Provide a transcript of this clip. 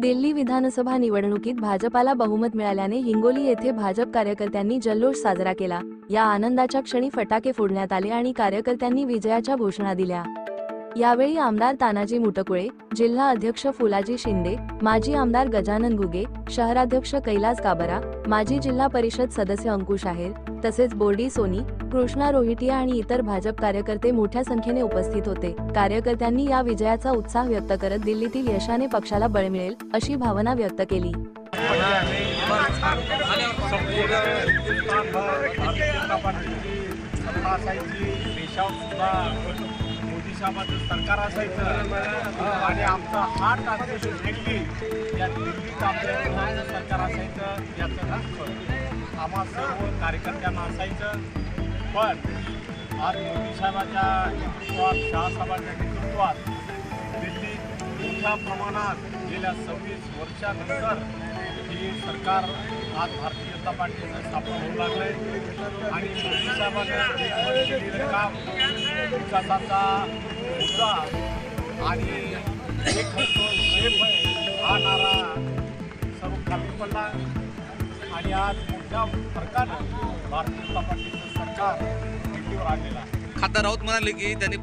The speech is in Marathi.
दिल्ली विधानसभा निवडणुकीत भाजपाला बहुमत मिळाल्याने हिंगोली येथे भाजप कार्यकर्त्यांनी जल्लोष साजरा केला. या आनंदाच्या क्षणी फटाके फोडण्यात आले आणि कार्यकर्त्यांनी विजयाच्या घोषणा दिल्या. यावेळी आमदार तानाजी मुटकुळे जिल्हा अध्यक्ष फुलाजी शिंदे माजी आमदार गजानन गुगे शहराध्यक्ष कैलास काबरा माजी जिल्हा परिषद सदस्य अंकुश आहेर तसेच बोर्डी सोनी कृष्णा रोहिटिया आणि इतर भाजप कार्यकर्ते मोठ्या संख्येने उपस्थित होते. कार्यकर्त्यांनी या विजयाचा उत्साह व्यक्त करत दिल्लीतील यशाने पक्षाला बळ मिळेल अशी भावना व्यक्त केली. सत्ता सरकार असायचं आणि आमचा हा ट्रान्सलेशन दिल्ली या दिल्लीत आपल्या सरकार असायचं याचं दुःख आम्हा सर्व कार्यकर्त्यांना असायचं. पण आज मोदी साहेबांच्या नेतृत्वात शहासाहेबांच्या नेतृत्वात दिल्लीत मोठ्या प्रमाणात गेल्या सव्वीस वर्षानंतर ही सरकार आज भारतीय जनता पार्टीचं स्थापन होऊ लागलंय. आणि मोदी साहेबांनी केलेलं काम विकासाचा मुद्दा आणि एक हा नारा सर्व खाली पडला. आणि आज मोठ्या फरकानं भारतीय जनता पार्टीचं सरकार भेटीवर आणलेलं आहे. खासदार राऊत म्हणाले की त्यांनी